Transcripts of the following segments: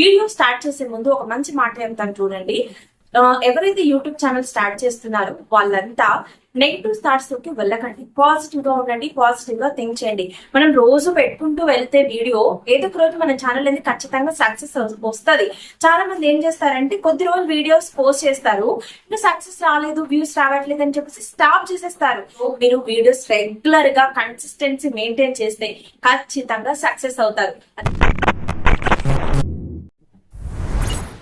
Video start చేసే ముందు ఒక మంచి మాట చెప్తాను చూడండి. ఎవరైతే యూట్యూబ్ ఛానల్ స్టార్ట్ చేస్తున్నారో వాళ్ళంతా నెగిటివ్ థాట్స్లోకి వెళ్ళకండి. పాజిటివ్గా ఉండండి పాజిటివ్గా థింక్ చేయండి. మనం రోజు పెట్టుకుంటూ వెళ్తే వీడియో ఏదో ఒక రోజు మన ఛానల్ అనేది ఖచ్చితంగా సక్సెస్ వస్తుంది. చాలా మంది ఏం చేస్తారంటే కొద్ది రోజులు వీడియోస్ పోస్ట్ చేస్తారు. ఇంకా సక్సెస్ రాలేదు వ్యూస్ రావట్లేదు అని చెప్పేసి స్టాప్ చేసేస్తారు. మీరు వీడియోస్ రెగ్యులర్గా కన్సిస్టెన్సీ మెయింటైన్ చేస్తే ఖచ్చితంగా సక్సెస్ అవుతారు.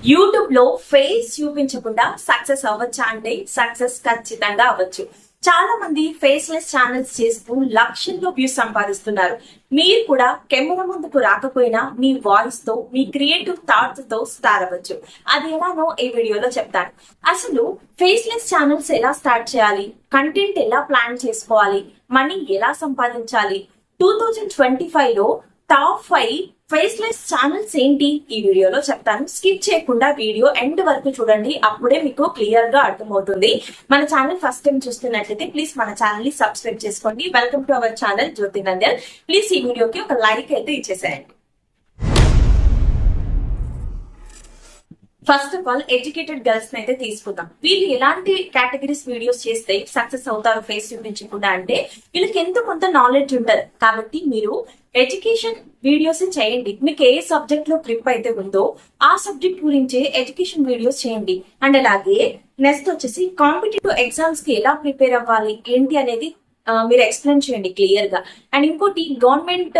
యూట్యూబ్లో ఫేస్ చూపించకుండా సక్సెస్ అవ్వచ్చా అంటే సక్సెస్ ఖచ్చితంగా అవ్వచ్చు. చాలా మంది ఫేస్లెస్ ఛానల్స్ చేస్తూ లక్షల్లో వ్యూస్ సంపాదిస్తున్నారు. మీరు కూడా కెమెరా ముందుకు రాకపోయినా మీ వాయిస్తో మీ క్రియేటివ్ థాట్స్తో స్టార్ అవ్వచ్చు. అది ఎలానో ఈ వీడియోలో చెప్తాను. అసలు ఫేస్లెస్ ఛానల్స్ ఎలా స్టార్ట్ చేయాలి? కంటెంట్ ఎలా ప్లాన్ చేసుకోవాలి? మనీ ఎలా సంపాదించాలి? టూ థౌజండ్ ట్వంటీ ఫైవ్లో టాప్ ఫైవ్ ఫేస్లెస్ ఛానల్స్ ఏంటి ఈ వీడియోలో చెప్తాను. స్కిప్ చేయకుండా వీడియో ఎండ్ వరకు చూడండి. అప్పుడే మీకు క్లియర్గా అర్థమవుతుంది. మన ఛానల్ ఫస్ట్ టైం చూస్తున్నట్లయితే ప్లీజ్ మన ఛానల్ని సబ్స్క్రైబ్ చేసుకోండి. Welcome to our channel Jyothi Nandal please ఈ వీడియోకి ఒక లైక్ అయితే ఇచ్చేసేయండి. First of all educated girls అయితే తీసుకుందాం. వీళ్ళు ఎలాంటి కేటగిరీస్ వీడియోస్ చేస్తే సక్సెస్ అవుతారు ఫేస్ చూపించకుండా అంటే వీళ్ళకి ఎంతో కొంత నాలెడ్జ్ ఉంటది. కాబట్టి మీరు ఎడ్యుకేషన్ వీడియోస్ చేయండి. మీకు ఏ సబ్జెక్ట్లో గ్రిప్ అయితే ఉందో ఆ సబ్జెక్ట్ గురించి ఎడ్యుకేషన్ వీడియోస్ చేయండి. అండ్ అలాగే నెక్స్ట్ వచ్చేసి కాంపిటేటివ్ ఎగ్జామ్స్కి ఎలా ప్రిపేర్ అవ్వాలి? ఏంటి అనేది మీరు ఎక్స్ప్లెయిన్ చేయండి క్లియర్గా అండ్ ఇంకోటి గవర్నమెంట్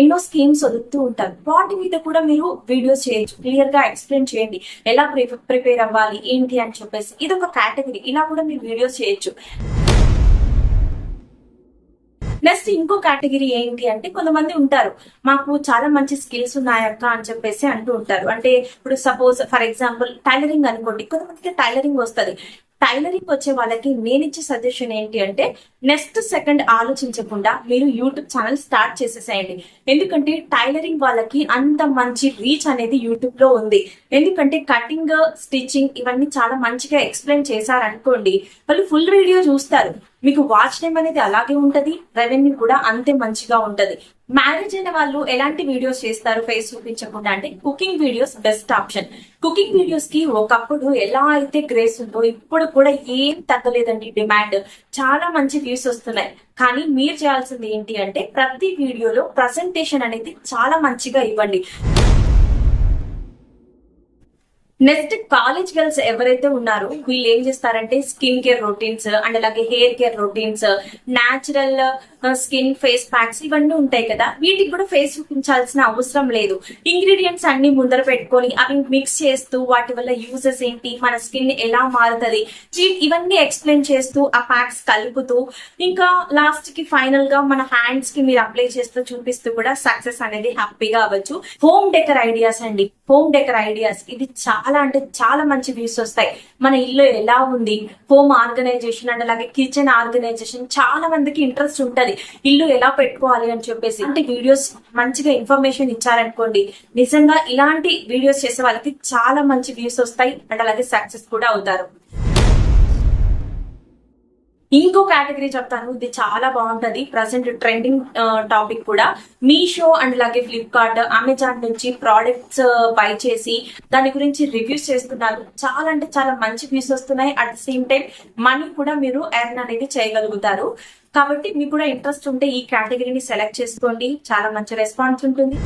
ఎన్నో స్కీమ్స్ వదులుతూ ఉంటారు. వాటి మీద కూడా మీరు వీడియోస్ చేయొచ్చు. క్లియర్గా ఎక్స్ప్లెయిన్ చేయండి. ఎలా ప్రిపేర్ అవ్వాలి ఏంటి అని చెప్పేసి. ఇది ఒక కేటగిరీ ఇలా కూడా మీరు వీడియోస్ చేయొచ్చు. నెక్స్ట్ ఇంకో కేటగిరీ ఏంటి అంటే కొంతమంది ఉంటారు. మాకు చాలా మంచి స్కిల్స్ ఉన్నాయక్క అని చెప్పేసి అంటూ ఉంటారు. అంటే ఇప్పుడు సపోజ్ ఫర్ ఎగ్జాంపుల్ టైలరింగ్ అనుకోండి. కొంతమందికి టైలరింగ్ వస్తుంది. టైలరింగ్ వచ్చే వాళ్ళకి నేను ఇచ్చే సజెషన్ ఏంటి అంటే నెక్స్ట్ సెకండ్ ఆలోచించకుండా మీరు యూట్యూబ్ ఛానల్ స్టార్ట్ చేసేసేయండి. ఎందుకంటే టైలరింగ్ వాళ్ళకి అంత మంచి రీచ్ అనేది యూట్యూబ్లో ఉంది. ఎందుకంటే కటింగ్ స్టిచ్చింగ్ ఇవన్నీ చాలా మంచిగా ఎక్స్ప్లెయిన్ చేశారనుకోండి వాళ్ళు ఫుల్ వీడియో చూస్తారు. మీకు వాచ్ టైం అనేది అలాగే ఉంటుంది రెవెన్యూ కూడా అంతే మంచిగా ఉంటుంది. మ్యారేజ్ అయిన వాళ్ళు ఎలాంటి వీడియోస్ చేస్తారు ఫేస్ చూపించకుండా అంటే cooking videos best option. Cooking వీడియోస్కి ఒకప్పుడు ఎలా అయితే గ్రేస్ ఉందో ఇప్పుడు కూడా ఏం తగ్గలేదండి డిమాండ్. చాలా మంచి వ్యూస్ వస్తున్నాయి. కానీ మీరు చేయాల్సింది ఏంటి అంటే ప్రతి వీడియోలో ప్రజెంటేషన్ అనేది చాలా మంచిగా ఇవ్వండి. నెక్స్ట్ కాలేజ్ గర్ల్స్ ఎవరైతే ఉన్నారో వీళ్ళు ఏం చేస్తారంటే స్కిన్ కేర్ రొటీన్స్ అండ్ అలాగే hair care routines natural skin face packs ఇవన్నీ ఉంటాయి కదా. వీటికి కూడా ఫేస్ చూపించాల్సిన అవసరం లేదు. ఇంగ్రీడియంట్స్ అన్ని ముందర పెట్టుకొని అవి మిక్స్ చేస్తూ వాటి వల్ల యూజెస్ ఏంటి మన స్కిన్ ఎలా మారుతుంది ఇవన్నీ ఎక్స్ప్లెయిన్ చేస్తూ ఆ ప్యాక్స్ కలుపుతూ ఇంకా లాస్ట్కి ఫైనల్గా మన హ్యాండ్స్కి మీరు అప్లై చేస్తూ చూపిస్తూ కూడా సక్సెస్ అనేది హ్యాపీగా అవ్వచ్చు. హోమ్ డెకర్ ఐడియాస్ అండి. Home decor ideas. ఇది చాలా చాలా అంటే చాలా మంచి వ్యూస్ వస్తాయి. మన ఇల్లు ఎలా ఉంది? హోమ్ ఆర్గనైజేషన్ అండ్ అలాగే కిచెన్ ఆర్గనైజేషన్ చాలా మందికి ఇంట్రెస్ట్ ఉంటది. ఇల్లు ఎలా పెట్టుకోవాలి అని చెప్పేసి. అంటే వీడియోస్ మంచిగా ఇన్ఫర్మేషన్ ఇచ్చారనుకోండి నిజంగా ఇలాంటి వీడియోస్ చేసే వాళ్ళకి చాలా మంచి వ్యూస్ వస్తాయి. అండ్ అలాగే సక్సెస్ కూడా అవుతారు. ఇంకో కేటగిరీ చెప్తాను. ఇది చాలా బాగుంటది. ప్రజెంట్ ట్రెండింగ్ టాపిక్ కూడా. మీషో అండ్ అలాగే ఫ్లిప్కార్ట్ అమెజాన్ నుంచి ప్రోడక్ట్స్ బై చేసి దాని గురించి రివ్యూస్ చేస్తున్నారు. చాలా అంటే చాలా మంచి వ్యూస్ వస్తున్నాయి. At the same time money కూడా మీరు ఎర్న్ అనేది చేయగలుగుతారు. కాబట్టి మీకు కూడా ఇంట్రెస్ట్ ఉంటే ఈ కేటగిరీని సెలెక్ట్ చేసుకోండి. చాలా మంచి రెస్పాన్స్ ఉంటుంది.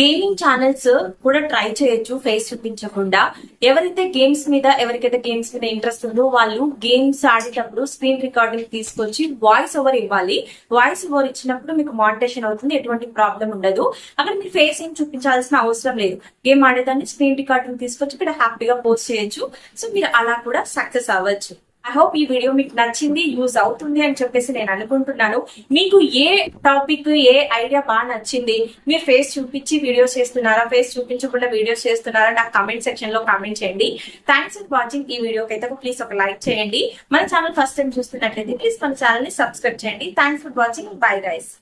గేమింగ్ ఛానల్స్ కూడా ట్రై చేయొచ్చు ఫేస్ చూపించకుండా. ఎవరైతే గేమ్స్ మీద ఎవరికైతే గేమ్స్ మీద ఇంట్రెస్ట్ ఉందో వాళ్ళు గేమ్స్ ఆడేటప్పుడు స్క్రీన్ రికార్డింగ్ తీసుకొచ్చి వాయిస్ ఓవర్ ఇవ్వాలి. వాయిస్ ఓవర్ ఇచ్చినప్పుడు మీకు మానిటేషన్ అవుతుంది ఎటువంటి ప్రాబ్లం ఉండదు. అక్కడ మీరు ఫేస్ ఏం చూపించాల్సిన అవసరం లేదు. గేమ్ ఆడేదాన్ని స్క్రీన్ రికార్డింగ్ తీసుకొచ్చి ఇక్కడ హ్యాపీగా పోస్ట్ చేయొచ్చు. సో మీరు అలా కూడా సక్సెస్ అవ్వచ్చు. ఐ హోప్ ఈ వీడియో మీకు నచ్చింది యూజ్ అవుతుంది అని చెప్పేసి నేను అనుకుంటున్నాను. మీకు ఏ టాపిక్ ఏ ఐడియా బాగా నచ్చింది? మీరు ఫేస్ చూపించి వీడియోస్ చేస్తున్నారా? ఫేస్ చూపించకుండా వీడియోస్ చేస్తున్నారా? నాకు కామెంట్ సెక్షన్లో కామెంట్ చేయండి. థ్యాంక్స్ ఫర్ వాచింగ్ ఈ వీడియోకి అయితే ప్లీజ్ ఒక లైక్ చేయండి. మన ఛానల్ ఫస్ట్ టైం చూస్తున్నట్లయితే ప్లీజ్ మన ఛానల్ని సబ్స్క్రైబ్ చేయండి. Thanks for watching bye guys